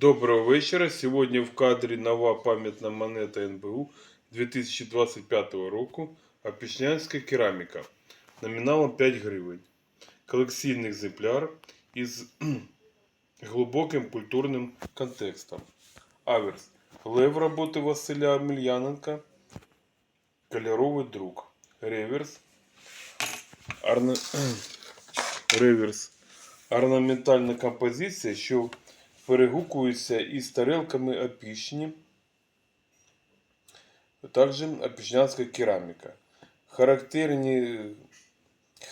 Доброго вечора. Сьогодні в кадрі нова пам'ятна монета НБУ 2025 року Опішнянська кераміка номіналом 5 гривень. Колекційний екземпляр із кхм, глибоким культурним контекстом. Аверс. Лев роботи Василя Мільяненка. Кольоровий друк. Реверс. Арне... Реверс. Орнаментальна композиція, що перегукується із тарелками опішні, також опішнянська кераміка. Характерні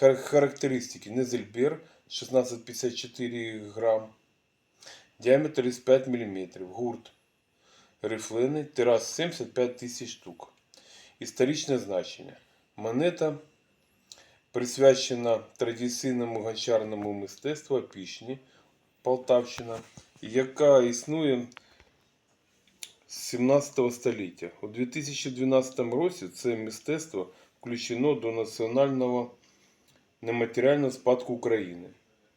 хар- характеристики. Незельбер 1654 грам, діаметр 35 мм, гурт. Рифлений, тираж 75 тисяч штук. Історичне значення. Монета присвячена традиційному гончарному мистецтву опішні Полтавщина, яка існує з 17 століття. У 2012 році це мистецтво включено до національного нематеріального спадку України.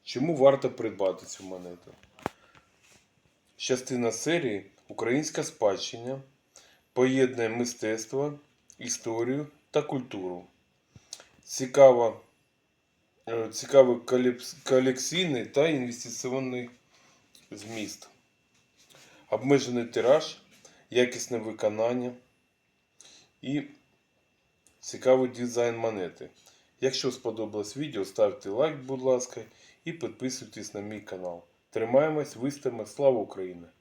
Чому варто придбати цю монету? Частина серії Українська спадщина поєднує мистецтво, історію та культуру. Цікава Е, цікавий колекційний та інвестиційний зміст. Обмежений тираж, якісне виконання і цікавий дизайн монети. Якщо сподобалось відео, ставте лайк, будь ласка, і підписуйтесь на мій канал. Тримаємось, виставимо. Слава Україні!